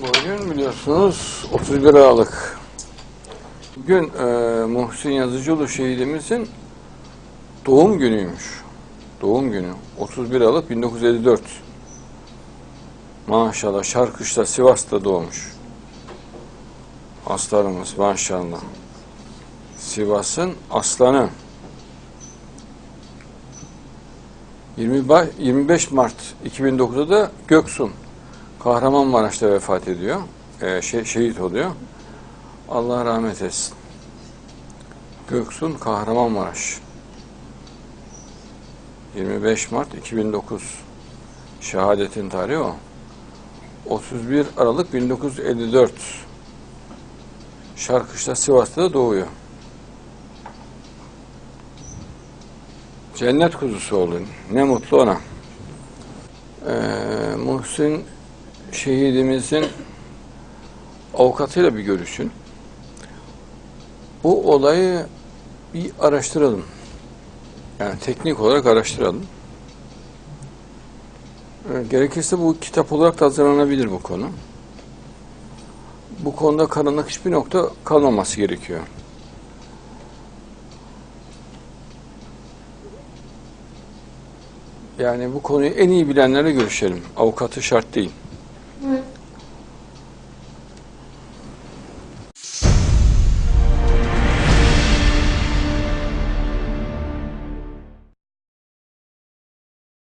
Bugün biliyorsunuz 31 Aralık. Bugün e, Muhsin Yazıcıoğlu şehidimizin doğum günüymüş. Doğum günü. 31 Aralık 1954. Maşallah Şarkış'ta Sivas'ta doğmuş. Aslanımız maşallah. Sivas'ın aslanı. 20 ba- 25 Mart 2009'da da Göksun Kahramanmaraş'ta vefat ediyor. Ee, şey, şehit oluyor. Allah rahmet etsin. Göksun Kahramanmaraş. 25 Mart 2009. Şehadetin tarihi o. 31 Aralık 1954. Şarkışla Sivas'ta doğuyor. Cennet kuzusu oldu. Ne mutlu ona. Ee, Muhsin şehidimizin avukatıyla bir görüşün. Bu olayı bir araştıralım. Yani teknik olarak araştıralım. Ee, Gerekirse bu kitap olarak da hazırlanabilir bu konu. Bu konuda karanlık hiçbir nokta kalmaması gerekiyor. Yani bu konuyu en iyi bilenlerle görüşelim. Avukatı şart değil.